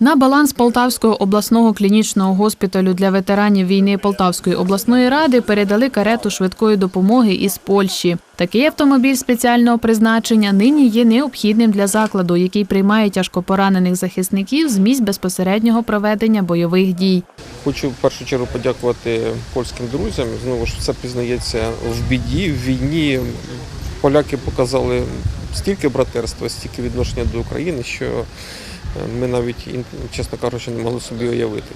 На баланс Полтавського обласного клінічного госпіталю для ветеранів війни Полтавської обласної ради передали карету швидкої допомоги із Польщі. Такий автомобіль спеціального призначення нині є необхідним для закладу, який приймає тяжкопоранених захисників з місць безпосереднього проведення бойових дій. Хочу в першу чергу подякувати польським друзям. Знову ж все пізнається в біді, в війні. Поляки показали стільки братерства, стільки відношення до України, що ми навіть, чесно кажучи, не могли собі уявити.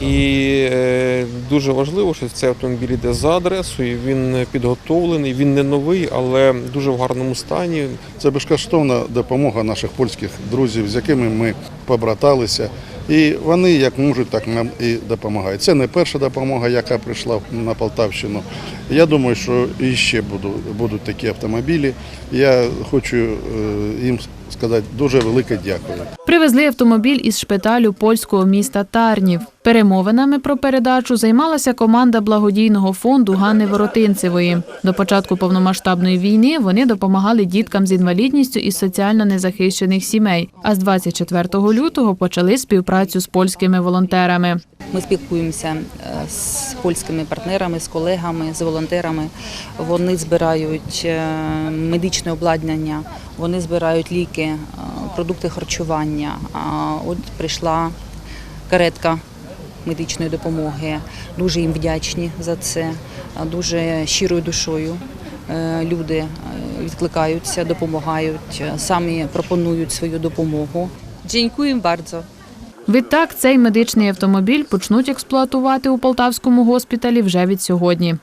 І е, дуже важливо, що цей автомобіль йде за адресою. Він підготовлений, він не новий, але дуже в гарному стані. Це безкоштовна допомога наших польських друзів, з якими ми побраталися. І вони як можуть, так нам і допомагають. Це не перша допомога, яка прийшла на Полтавщину. Я думаю, що і ще буду- будуть такі автомобілі. Я хочу е, їм сказати дуже велике дякую. Привезли автомобіль із шпиталю польського міста Тарнів. Перемовинами про передачу займалася команда благодійного фонду Ганни Воротинцевої. До початку повномасштабної війни вони допомагали діткам з інвалідністю із соціально незахищених сімей. А з 24 лютого почали співпрацю з польськими волонтерами. Ми спілкуємося е, з польськими партнерами, з колегами, з волонтерами. Вони збирають е, медичне обладнання, вони збирають ліки, е, продукти харчування. От прийшла каретка медичної допомоги. Дуже їм вдячні за це. Дуже щирою душою е, люди е, відкликаються, допомагають, е, самі пропонують свою допомогу. Дякуємо дуже. Відтак цей медичний автомобіль почнуть експлуатувати у полтавському госпіталі вже від сьогодні.